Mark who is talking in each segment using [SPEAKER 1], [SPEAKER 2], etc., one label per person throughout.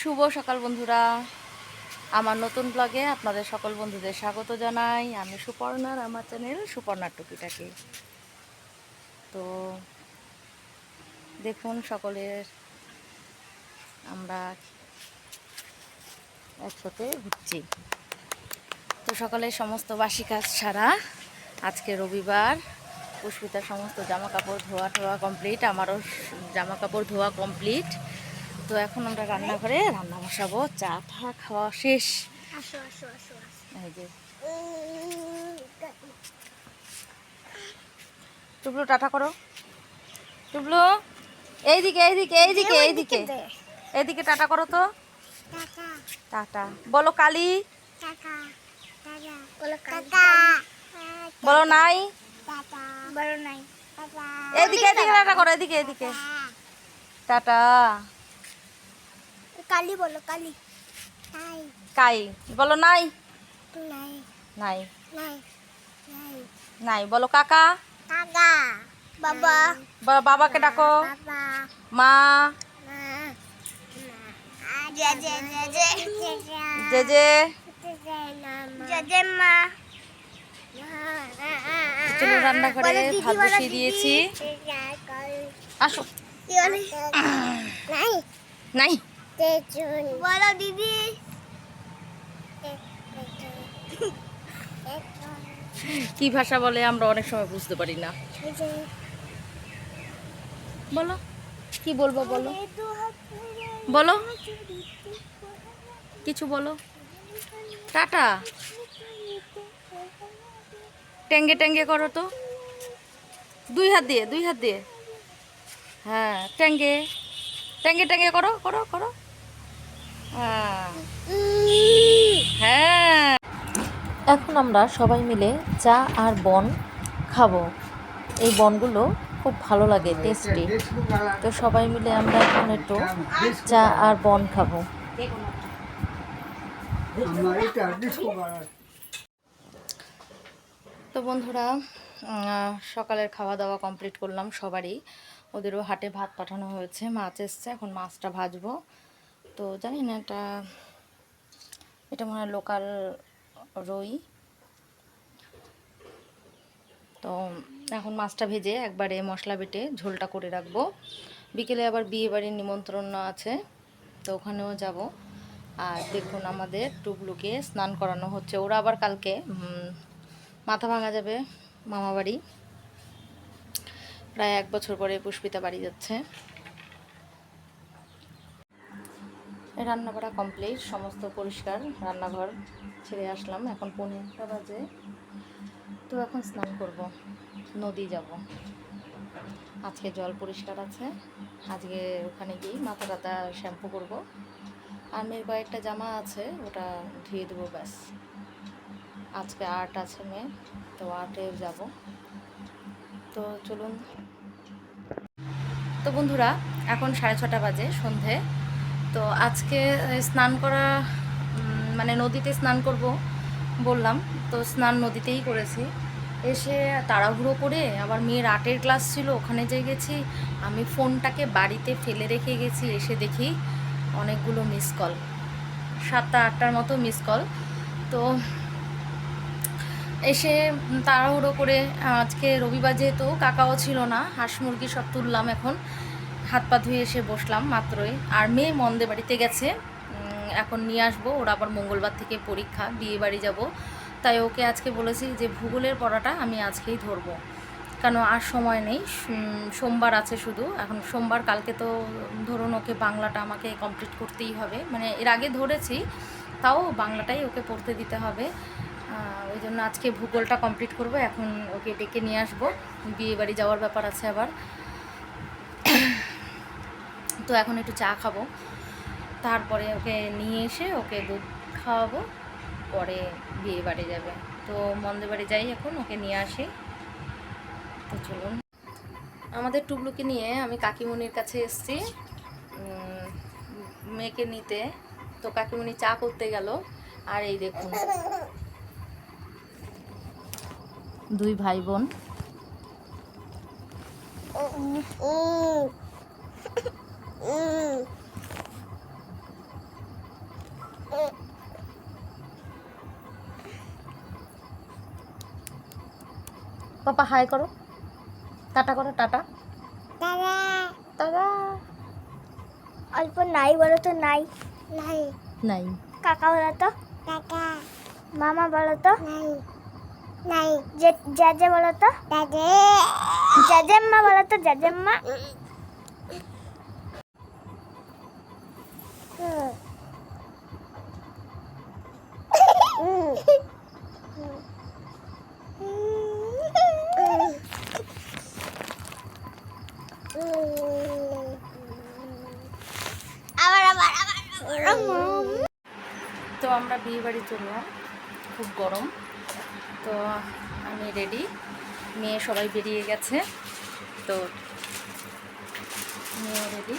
[SPEAKER 1] শুভ সকাল বন্ধুরা। আমার নতুন ব্লগে আপনাদের সকল বন্ধুদের স্বাগত জানাই। আমি সুপর্ণার আমার চ্যানেল সুপর্ণার টুকিটাকে। তো দেখুন সকলের, আমরা একসাথে ঘুরছি। তো সকালের সমস্ত বাসি কাজ ছাড়া আজকে রবিবার, পুষ্পিতার সমস্ত জামা কাপড় ধোয়া টোয়া কমপ্লিট আমারও জামা কাপড় ধোয়া কমপ্লিট তো এখন আমরা রান্নাঘরে রান্না বসাবো চা টা খাওয়া শেষ।
[SPEAKER 2] আসো আসো আসো আসো।
[SPEAKER 1] এই যে। টুবলু টাটা করো। টুবলু এইদিকে এইদিকে এইদিকে এইদিকে। এইদিকে টাটা করো তো।
[SPEAKER 2] টাটা।
[SPEAKER 1] টাটা। বলো কালি।
[SPEAKER 2] টাটা। টাটা। বলো
[SPEAKER 1] নাই।
[SPEAKER 2] বলো নাই।
[SPEAKER 1] এদিকে এদিকে টাটা করো এদিকে এদিকে টাটা।
[SPEAKER 2] কালি বলো কালি। নাই।
[SPEAKER 1] কাই? বলো নাই?
[SPEAKER 2] নাই।
[SPEAKER 1] নাই।
[SPEAKER 2] নাই নাই।
[SPEAKER 1] নাই বলো কাকা।
[SPEAKER 2] টাটা বাবা।
[SPEAKER 1] বলো বাবাকে ডাকো।
[SPEAKER 2] বাবা।
[SPEAKER 1] মা।
[SPEAKER 2] মা। জে জে জে জে।
[SPEAKER 1] জে জে
[SPEAKER 2] জে মা।
[SPEAKER 1] চলো রান্নাঘরে ভাত বসিয়ে দিয়েছি। আসো।
[SPEAKER 2] নাই।
[SPEAKER 1] নাই।
[SPEAKER 2] বলো দিদি।
[SPEAKER 1] কি ভাষা বলে আমরা অনেক সময় বুঝতে পারি না। বলো কি বলব বলো? বলো কিছু বলো। টাটা। ট্যাঙ্গে ট্যাঙ্গে করো তো। দুই হাত দিয়ে দুই হাত দিয়ে। হ্যাঁ ট্যাঙ্গে টেঙ্গে ট্যাঙ্গে করো করো করো। হ্যাঁ। এখন আমরা সবাই মিলে চা আর বন খাব। এই বনগুলো খুব ভালো লাগে টেস্টি তো সবাই মিলে আমরা এখন একটু চা আর বন খাব। তো বন্ধুরা সকালের খাওয়া দাওয়া কমপ্লিট করলাম সবারই। ওদেরও হাটে ভাত পাঠানো হয়েছে, মাছ এসছে, এখন মাছটা ভাজবো। তো জানি না এটা এটা মনে হয় লোকাল রুই। তো এখন মাছটা ভেজে একবারে মশলা বেটে ঝোলটা করে রাখব। বিকেলে আবার বিয়ে বাড়ির নিমন্ত্রণ আছে, তো ওখানেও যাব। আর দেখুন আমাদের টুকলুকে স্নান করানো হচ্ছে। ওরা আবার কালকে মাথা ভাঙা যাবে মামা বাড়ি প্রায় এক বছর পরে পুষ্পিতা বাড়ি যাচ্ছে। রান্না করা কমপ্লিট সমস্ত পরিষ্কার, রান্নাঘর ছেড়ে আসলাম। এখন পনেরোটা বাজে। তো এখন স্নান করব, নদী যাব। আজকে জল পরিষ্কার আছে। আজকে ওখানে গিয়ে মাথা টাথা শ্যাম্পু করব। আর মেয়ের কয়েকটা জামা আছে, ওটা ধুয়ে দেবো ব্যাস। আজকে আর্ট আছে মেয়ে, তো আর্টে যাব। তো চলুন। তো বন্ধুরা, এখন সাড়ে ছটা বাজে, সন্ধে। তো আজকে স্নান করা মানে নদীতে স্নান করব বললাম। তো স্নান নদীতেই করেছি। এসে তাড়াহুড়ো করে আবার মেয়ের আর্টের ক্লাস ছিল, ওখানে যে গেছি। আমি ফোনটাকে বাড়িতে ফেলে রেখে গেছি, এসে দেখি অনেকগুলো মিস কল সাতটা, আটটার মতো মিস কল তো এসে তাড়াহুড়ো করে, আজকে রবিবার যেহেতু, কাকাও ছিল না, হাঁস মুরগি সব তুললাম এখন। হাত পা ধুয়ে এসে বসলাম মাত্রই। আর মেয়ে মন্দে বাড়িতে গেছে। এখন নিয়ে আসব। ওরা আবার মঙ্গলবার থেকে পরীক্ষা, বিয়ে বাড়ি যাব। তাই ওকে আজকে বলেছি যে, ভূগোলের পড়াটা আমি আজকেই ধরবো। কেন, আর সময় নেই। সোমবার আছে শুধু। এখন সোমবার, কালকে তো ধরুন ওকে বাংলাটা আমাকে কমপ্লিট করতেই হবে। মানে এর আগে ধরেছি, তাও বাংলাটাই ওকে পড়তে দিতে হবে। ওই জন্য আজকে ভূগোলটা কমপ্লিট করব। এখন ওকে ডেকে নিয়ে আসব। বিয়ে বাড়ি যাওয়ার ব্যাপার আছে আবার। তো এখন একটু চা খাব। তারপরে ওকে নিয়ে এসে ওকে দুধ খাওয়াবো, পরে বিয়ে বাড়ি যাবে। তো মন্দির বাড়ি যাই এখন, ওকে নিয়ে আসি। তো চলুন। আমাদের টুবলুকে নিয়ে আমি কাকিমণির কাছে এসেছি। মেয়েকে নিতে। তো কাকিমণি চা করতে গেল। আর এই দেখুন। দুই ভাই বোন। পাপা হাই করো। টাটা করো টাটা। টাটা
[SPEAKER 2] অল্প নাই বলো তো নাই। নাই।
[SPEAKER 1] নাই।
[SPEAKER 2] কাকা বলো তো। কাকা। মামা বলো তো। নাই। নাই। জাজে বলো তো। জাজে জাজেম্মা বলো তো জাজেম্মা। আবার আবার আবার
[SPEAKER 1] তো আমরা বিয়ে বাড়ি চললাম খুব গরম। তো আমি রেডি মেয়ে সবাই বেরিয়ে গেছে। তো মেয়ে রেডি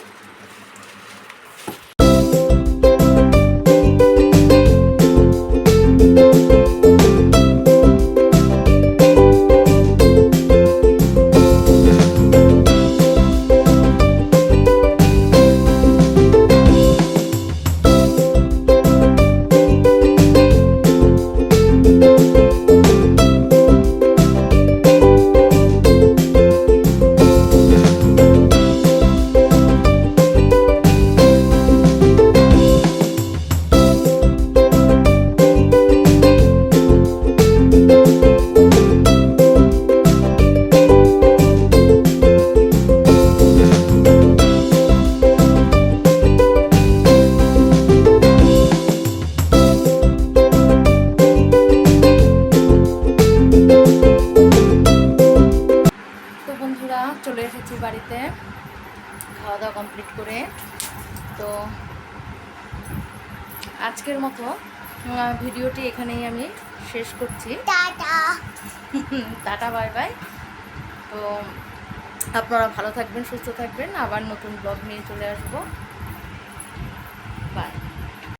[SPEAKER 1] বাড়িতে খাওয়া দাওয়া কমপ্লিট করে। তো আজকের মতো ভিডিওটি এখানেই আমি শেষ করছি।
[SPEAKER 2] টাটা।
[SPEAKER 1] Tata bye bye. তো আপনারা ভালো থাকবেন সুস্থ থাকবেন। আবার নতুন ব্লগ নিয়ে চলে আসব।